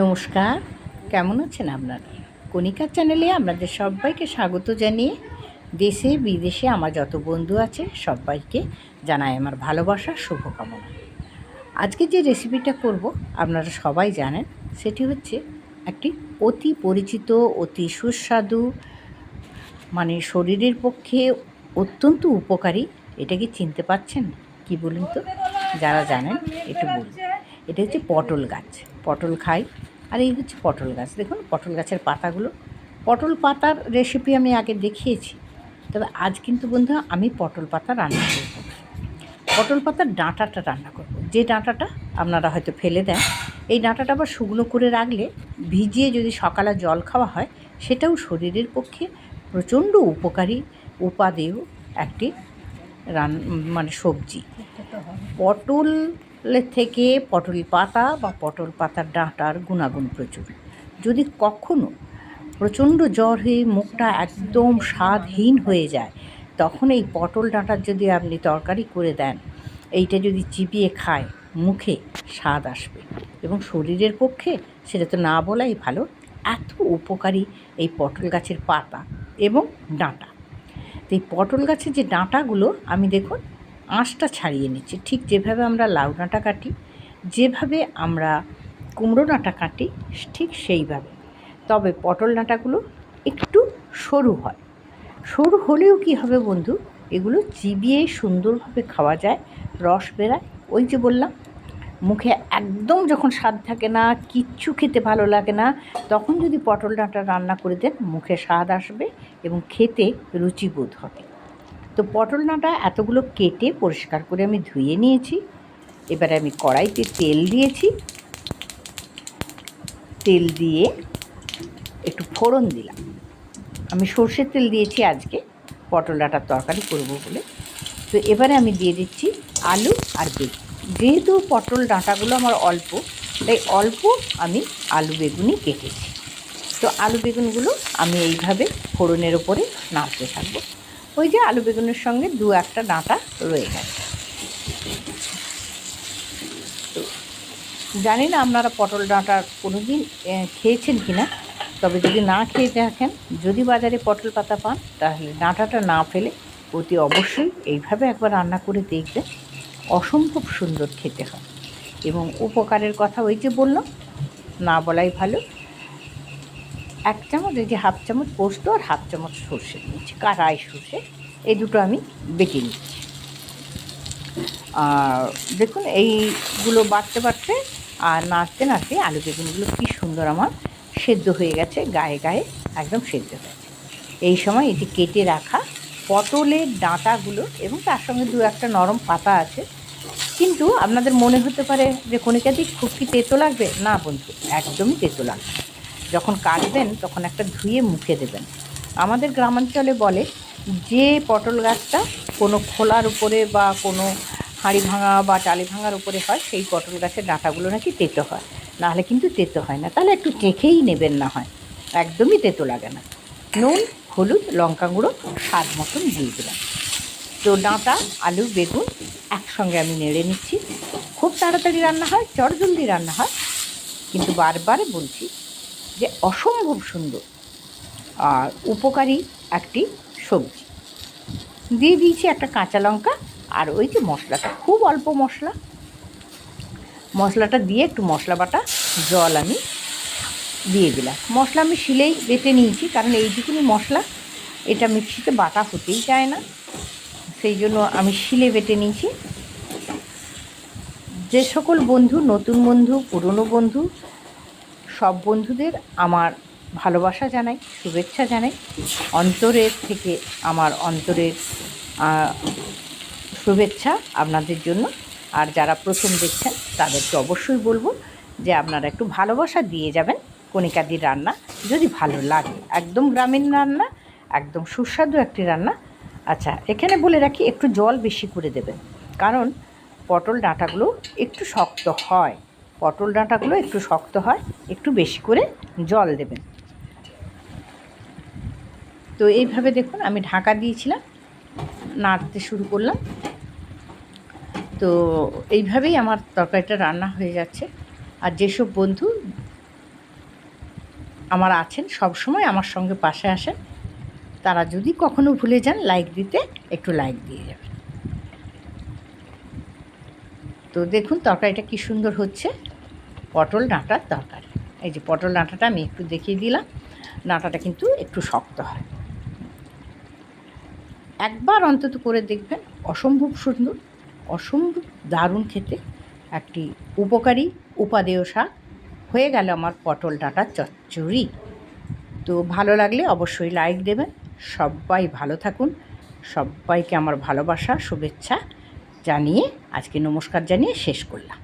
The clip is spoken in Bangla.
নমস্কার, কেমন আছেন আপনারা? কণিকার চ্যানেলে আপনাদের সবাইকে স্বাগত জানিয়ে দেশে বিদেশে আমার যত বন্ধু আছে সবাইকে জানাই আমার ভালোবাসা শুভকামনা। আজকে যে রেসিপিটা করব, আপনারা সবাই জানেন, সেটি হচ্ছে একটি অতি পরিচিত, অতি সুস্বাদু মানে শরীরের পক্ষে অত্যন্ত উপকারী, এটা কি চিনতে পারছেন কি বলুন তো? যারা জানেন, একটু বলুন। এটা হচ্ছে পটল গাছ। পটল খাই। আর এই হচ্ছে পটল গাছ। দেখুন, পটল গাছের পাতাগুলো। পটল পাতার রেসিপি আমি আগে দেখিয়েছি। তবে আজ কিন্তু বন্ধু আমি পটল পাতা রান্না করব। পটল পাতার ডাঁটাটা রান্না করব। যে ডাঁটাটা আপনারা হয়তো ফেলে দেন, এই ডাঁটাটা আবার শুকনো করে রাখলে ভিজিয়ে যদি সকালে জল খাওয়া হয়, সেটাও শরীরের পক্ষে প্রচণ্ড উপকারী উপাদেয় একটি রান মানে সবজি। পটলের থেকে পটল পাতা বা পটল পাতার ডাঁটার গুণাগুণ প্রচুর। যদি কখনো প্রচণ্ড জ্বর হয়ে মুখটা একদম স্বাদহীন হয়ে যায়, তখন এই পটল ডাঁটার যদি আপনি তরকারি করে দেন, এইটা যদি চিবিয়ে খায়, মুখে স্বাদ আসবে এবং শরীরের পক্ষে সেটা তো না বলাই ভালো। এত উপকারী এই পটল গাছের পাতা এবং ডাঁটা। তো এই পটল গাছের যে ডাঁটাগুলো, আমি দেখুন আঁশটা ছাড়িয়ে নিচ্ছি। ঠিক যেভাবে আমরা লাউ ডাঁটা কাটি, যেভাবে আমরা কুমড়ো ডাঁটা কাটি, ঠিক সেইভাবে। তবে পটল ডাঁটাগুলো একটু সরু হয়। সরু হলেও কি হবে বন্ধু? এগুলো চিবিয়ে সুন্দরভাবে খাওয়া যায়, রস বেরায়। ওই যে বললাম, মুখে একদম যখন স্বাদ থাকে না, কিচ্ছু খেতে ভালো লাগে না, তখন যদি পটল ডাঁটা রান্না করে দেন, মুখে স্বাদ আসবে এবং খেতে রুচিবোধ হবে। তো পটল ডাঁটা এতগুলো কেটে পরিষ্কার করে আমি ধুয়ে নিয়েছি। এবারে আমি কড়াইতে তেল দিয়েছি। তেল দিয়ে একটু ফোড়ন দিলাম। আমি সর্ষের তেল দিয়েছি আজকে পটল ডাটার তরকারি করব বলে। তো এবারে আমি দিয়ে দিচ্ছি আলু আর বেগুন। যেহেতু পটল ডাঁটাগুলো আমার অল্প, তাই অল্প আমি আলু বেগুনই কেটেছি। তো আলু বেগুনগুলো আমি এইভাবে ফোড়নের ওপরে নাড়তে থাকব। ওই যে আলু বেগুনের সঙ্গে দু একটা ডাঁটা রয়ে গেছে। জানি না আপনারা পটল ডাঁটা কোনো দিন খেয়েছেন কি না তবে যদি না খেয়ে থাকেন, যদি বাজারে পটল পাতা পান, তাহলে ডাঁটাটা না ফেলে অতি অবশ্যই এইভাবে একবার রান্না করে দেখবেন। অসম্ভব সুন্দর খেতে হয়। এবং উপকারের কথা ওই যে বললাম, না বলাই ভালো। এক চামচ, এই যে হাফ চামচ পোস্ত আর হাফ চামচ সর্ষে নিচ্ছি কারাই সর্ষে। এই দুটো আমি বেটে নিচ্ছি। আর দেখুন, এইগুলো বাড়তে বাড়তে আর নাড়তে নাড়তে আলু বেগুনগুলো কী সুন্দর আমার সেদ্ধ হয়ে গেছে, গায়ে গায়ে একদম সেদ্ধ হয়েছে এই সময় এটি কেটে রাখা পটলের ডাঁটাগুলো এবং তার সঙ্গে দু একটা নরম পাতা আছে। কিন্তু আপনাদের মনে হতে পারে যে কণিকাদি খুব কি তেতো লাগবে? না বন্ধু, একদমই তেতো লাগবে যখন কাটবেন, তখন একটা ধুয়ে মুখে দেবেন। আমাদের গ্রামাঞ্চলে বলে যে পটল গাছটা কোনো খোলার উপরে বা কোনো হাঁড়ি ভাঙা বা টালি ভাঙার উপরে হয়, সেই পটল গাছের ডাঁটাগুলো নাকি তেতো হয়। নাহলে কিন্তু তেতো হয় না। তাহলে একটু চেখেই নেবেন না হয়। একদমই তেতো লাগে না। নুন, হলুদ, লঙ্কা গুঁড়ো, স্বাদ মতন দিয়ে দিলাম। তো ডাঁটা, আলু, বেগুন একসঙ্গে আমি নেড়ে নিচ্ছি। খুব তাড়াতাড়ি রান্না হয়, চটজলদি রান্না হয়। কিন্তু বারবার বলছি যে অসম্ভব সুন্দর আর উপকারী একটি সবজি। দিয়ে দিয়েছি একটা কাঁচা লঙ্কা আর ওই যে মশলাটা, খুব অল্প মশলা। মশলাটা দিয়ে একটু মশলা বাটা, জল আমি দিয়ে দিলাম। মশলা আমি শিলেই বেটে নিয়েছি, কারণ এইটুকুনি মশলা, এটা মিক্সিতে বাটা হতেই চায় না। সেই জন্য আমি শিলে বেটে নিয়েছি। যে সকল বন্ধু, নতুন বন্ধু, পুরনো বন্ধু সব বন্ধুদের আমার ভালোবাসা জানাই, শুভেচ্ছা জানাই। অন্তরের থেকে আমার অন্তরের শুভেচ্ছা আপনাদের জন্য। আর যারা প্রথম দেখছেন, তাদেরকে অবশ্যই বলব যে আপনারা একটু ভালোবাসা দিয়ে যাবেন কণিকাদির রান্না, যদি ভালো লাগে। একদম গ্রামীণ রান্না, একদম সুস্বাদু একটি রান্না। আচ্ছা এখানে বলে রাখি, একটু জল বেশি করে দেবেন। কারণ পটল ডাঁটাগুলো একটু শক্ত হয়। পটল ডাঁটাগুলো একটু শক্ত হয়, একটু বেশি করে জল দেবেন। তো এইভাবে দেখুন, আমি ঢাকা দিয়েছিলাম, নাড়তে শুরু করলাম। তো এইভাবেই আমার তরকারিটা রান্না হয়ে যাচ্ছে। আর যেসব বন্ধু আমার আছেন সব সময় আমার সঙ্গে পাশে আসেন। তারা যদি কখনো ভুলে যান লাইক দিতে, একটু লাইক দিয়ে যাবেন। তো দেখুন, তরকারিটা কি সুন্দর হচ্ছে। পটল ডাঁটার তরকারি। এই যে পটল ডাঁটাটা আমি একটু দেখিয়ে দিলাম। ডাঁটাটা কিন্তু একটু শক্ত হয়। একবার অন্তত করে দেখবেন অসম্ভব সুন্দর, অসম্ভব দারুণ খেতে একটি উপকারী উপাদেয় শাক। হয়ে গেল আমার পটল ডাঁটার চচ্চড়ি। তো ভালো লাগলে অবশ্যই লাইক দেবেন। সবাই ভালো থাকুন। সবাইকে আমার ভালোবাসা, শুভেচ্ছা জানিয়ে আজকে নমস্কার জানিয়ে শেষ করলাম।